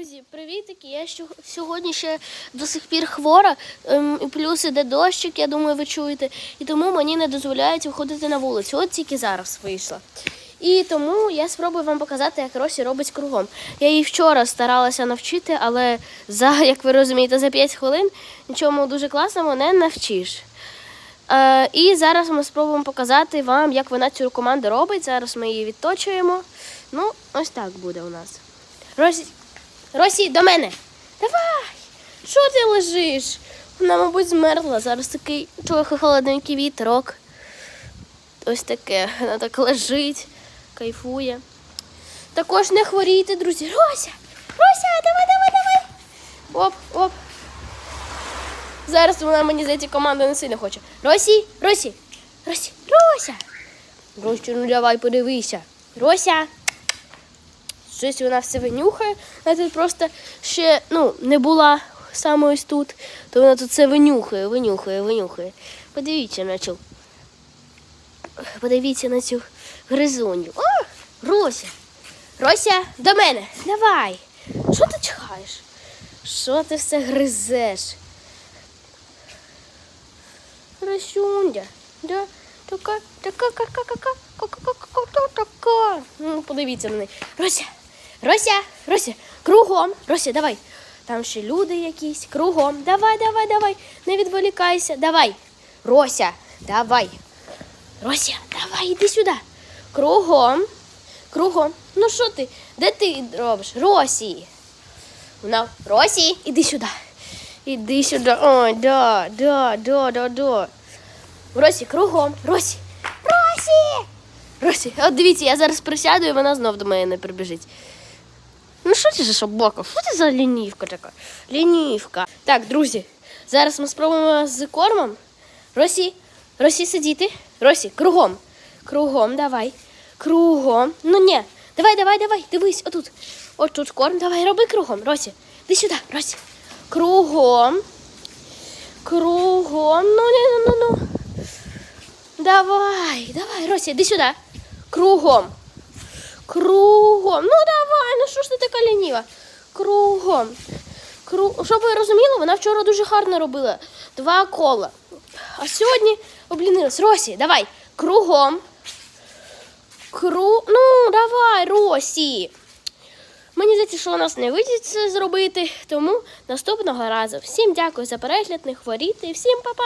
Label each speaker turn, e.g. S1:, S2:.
S1: Друзі, привітики! Я сьогодні ще до сих пір хвора, ем, і плюс іде дощик, я думаю, ви чуєте. І тому мені не дозволяють виходити на вулицю. От тільки зараз вийшла. І тому я спробую вам показати, як Росі робить кругом. Я її вчора старалася навчити, але за, як ви розумієте, за 5 хвилин нічому дуже класному не навчиш. Е, і зараз ми спробуємо показати вам, як вона цю команду робить. Зараз ми її відточуємо. Ну, ось так буде у нас. Росі, Росі, до мене. Давай! Що ти лежиш? Вона, мабуть, змерзла. Зараз такий трохи холодненький вітрок. Ось таке. Вона так лежить, кайфує. Також не хворійте, друзі. Рося! Рося, давай, давай, давай! Оп, оп. Зараз вона мені за ці команди не сильно хоче. Росі, Росі, Росі, Рося. Росю, ну давай подивися. Рося. Щось вона все винюхає. Тут просто ще ну, не була саме ось тут, то вона тут все винюхає, винюхає, винюхає. Подивіться на цю. Подивіться на цю гризуню. О, Рося. Рося, до мене. Давай. Що ти чхаєш? Що ти все гризеш? Росюндя. Да, така, така, така, така, така, така, така. Ну, неї. Рося, Рося, Рося, кругом. Рося, давай. Там ще люди якісь. Кругом. Давай, давай, давай. Не відволікайся. Давай. Рося, давай. Рося, давай, іди сюди. Кругом. Кругом. Ну що ти? Де ти робиш? Росі. Вона, Росі, іди сюди. Іди сюди. Ой, да, да, да, да, да. Росі, кругом. Росі. Росі! Росі, от дивіться, я зараз присяду і вона знов до мене прибіжить. Ну що ти за собака? Що це за лінівка така? Лінівка. Так, друзі, зараз ми спробуємо з кормом. Росі, Росі сидіти. Росі, кругом. Кругом, давай. Кругом. Ну ні. Давай, давай, давай. Дивись, отут. Отут корм. Давай, роби кругом. Росі. Іди сюди, Росі. Кругом. Кругом. Ну, ну, ну, ну. Давай, давай, Рося, іди сюди. Кругом. Кругом. Ну давай, ну що ж ти така лініва? Кругом. Кру... Щоб ви розуміли, вона вчора дуже гарно робила. Два кола. А сьогодні облінилась. Росі, давай. Кругом. Кру... Ну, давай, Росі. Мені здається, що у нас не вийде це зробити, тому наступного разу. Всім дякую за перегляд, не хворійте і всім па-па!